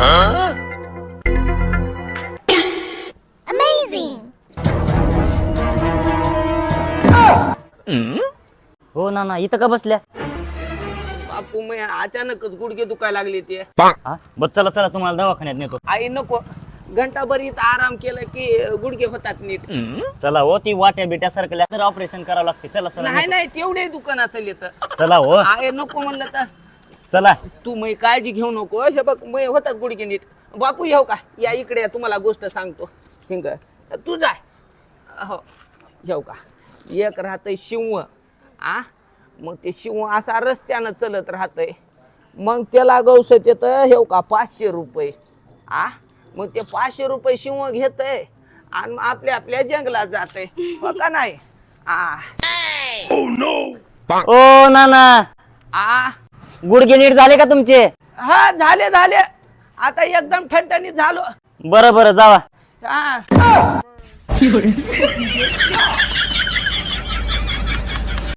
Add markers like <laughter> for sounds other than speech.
हो ना ना इथं का बसल्या? बापू मग अचानकच गुडघे दुखायला लागले ते. बस चला चला तुम्हाला दवाखान्यात नेतो. आई नको. घंटाभर इथं आराम केला की गुडघे होतात नीट. चला हो ती वाट्या बिट्या सरकल्या तर ऑपरेशन करावं लागते. चला चला नाही नाही तेवढे दुकानाचं येत चला हो. आई नको म्हणलं तर. चला. तू मै काळजी घेऊ नको हे बघ मै होतात गुडघे नीट. बापू येऊ का? या इकडे या, तुम्हाला गोष्ट सांगतो. हिंग. तू जाय हो येऊ का? एक राहतंय शिव आ? मग ते शिव असा रस्त्यानं चलत राहतंय. मग त्याला गवसत येतं हेव का? पाचशे रुपये आ? मग ते पाचशे रुपये शिव घेतय आणि मग आपल्या आपल्या जंगलात जातय. हो का नाही? आ. ओ नाना. आ? गुडघे नीट झाले का तुमचे? हा झाले झाले. आता एकदम ठणठणीत झालो. बरं बरं जावा. हा. <laughs>